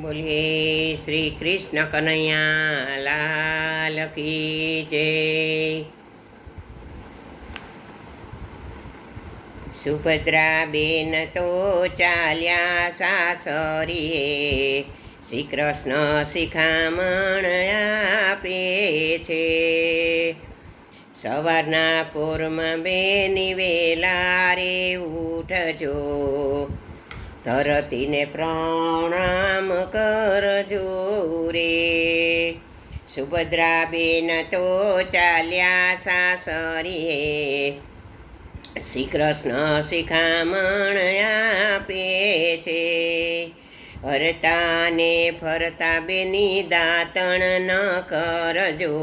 બોલીએ, શ્રી કૃષ્ણ કનૈયા, લાલ કી જય. સુભદ્રા બેન તો ચાલ્યા સાસરીએ, શ્રી કૃષ્ણ શિખામણ આપે છે. સવારના પૂરમાં બેની વેલા રે ઉઠજો ધરતીને પ્રણામ કરજો રે સુભદ્રા બેન તો ચાલ્યા સાસરીએ. શ્રી કૃષ્ણ શિખામણ આપે છે. હરતા ને ફરતા બેની દાતણ ન કરજો.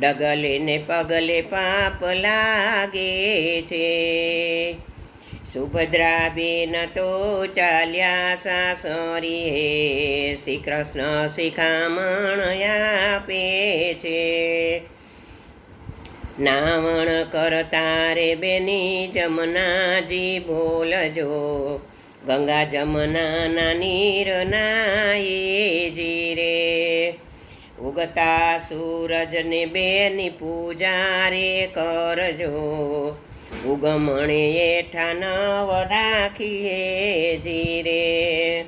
ડગલે ને પગલે પાપ લાગે છે. સુભદ્રા બેન તો ચાલ્યા સાસરીએ શ્રી કૃષ્ણ શિખામણ આપે છે. નાવણ કરતા રે બેની જમનાજી બોલજો. ગંગા જમનાના નીર નાયેજી રે. ઉગતા સૂરજને બેની પૂજા રે કરજો. ઉગમણે એઠા નવ રાખીએ જીરે.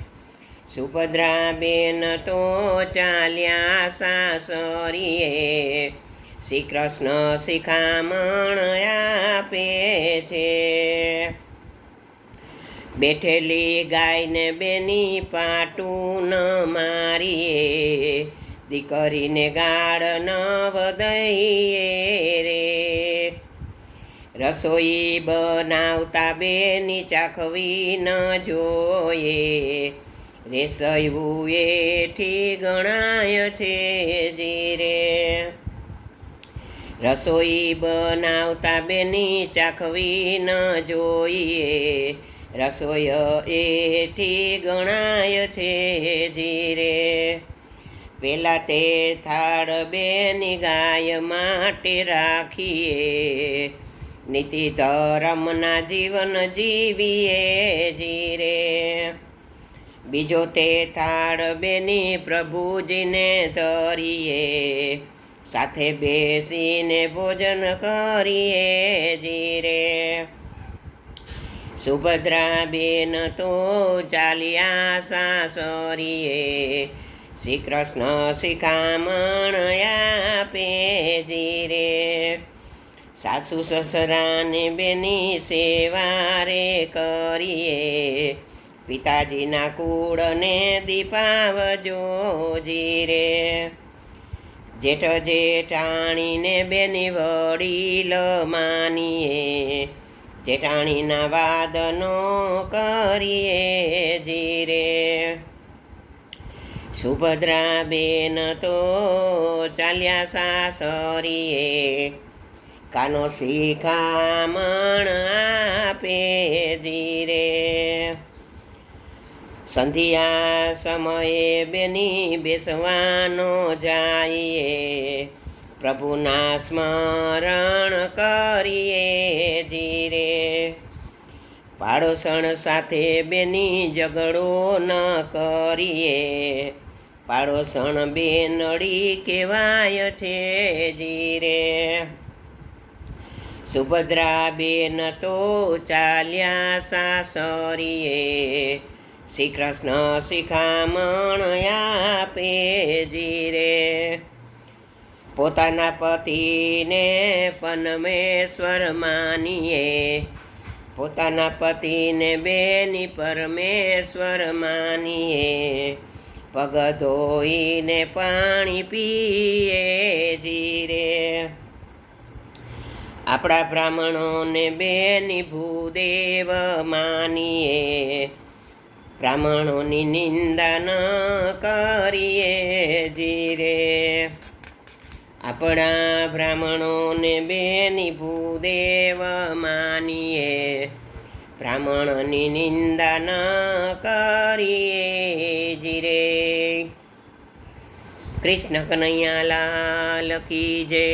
સુભદ્રા બેન તો ચાલ્યા સાસરીએ. શ્રી કૃષ્ણ શિખામણ આપે છે. બેઠેલી ગાયને બેની પાટું ન મારીએ. દીકરીને ગાળ ન વધઈએ રે. રસોઈ બનાવતા બેની ચાખવી ન જોઈએ. રેસયું એઠી ગણાય છે જીરે. રસોઈ બનાવતા બેની ચાખવી ન જોઈએ. રસોઈ એઠી ગણાય છે જીરે. પેલા તે થાળ બેની ગાય માટે રાખીએ. નીતિ ધર્મના જીવન જીવીએ જીરે બીજો તે થાળ બેની પ્રભુજીને ધરીએ સાથે બેસીને ભોજન કરીએ જીરે સુભદ્રા બેન તો ચાલ્યા સાસરીએ શ્રી કૃષ્ણ શિખામણ આપે જીરે સાસુ સસરાને બેની સેવા રે કરીએ. પિતાજીના કુળને દીપાવજો જીરે. જેઠ જેઠાણીને બેની વડીલ માનીએ. જેઠાણીના વાદનો કરીએ જીરે. સુભદ્રા બેન તો ચાલ્યા સાસરીએ. કાનો શિખામણ આપે જીરે. સંધ્યા સમયે બેની બેસવાનો જાઈએ. પ્રભુના સ્મરણ કરીએ જીરે. પાડોશણ સાથે બેની ઝઘડો ન કરીએ. પાડોશણ બેનડી કહેવાય છે જીરે. સુભદ્રા બેન તો ચાલ્યા સાસરીએ. શ્રી કૃષ્ણ શિખામણ આપે જીરે. પોતાના પતિને પરમેશ્વર માનીએ. પોતાના પતિને બેની પરમેશ્વર માનીએ. પગ ધોઈને પાણી પીએ જીરે. આપણા બ્રાહ્મણોને બેની ભૂદેવ માનીએ. બ્રાહ્મણોની નિંદા ન કરીએ જીરે. આપણા બ્રાહ્મણોને બેની ભૂદેવ માનીએ. બ્રાહ્મણની નિંદા ન કરીએ જીરે. કૃષ્ણ કનૈયા લાલ કી જય.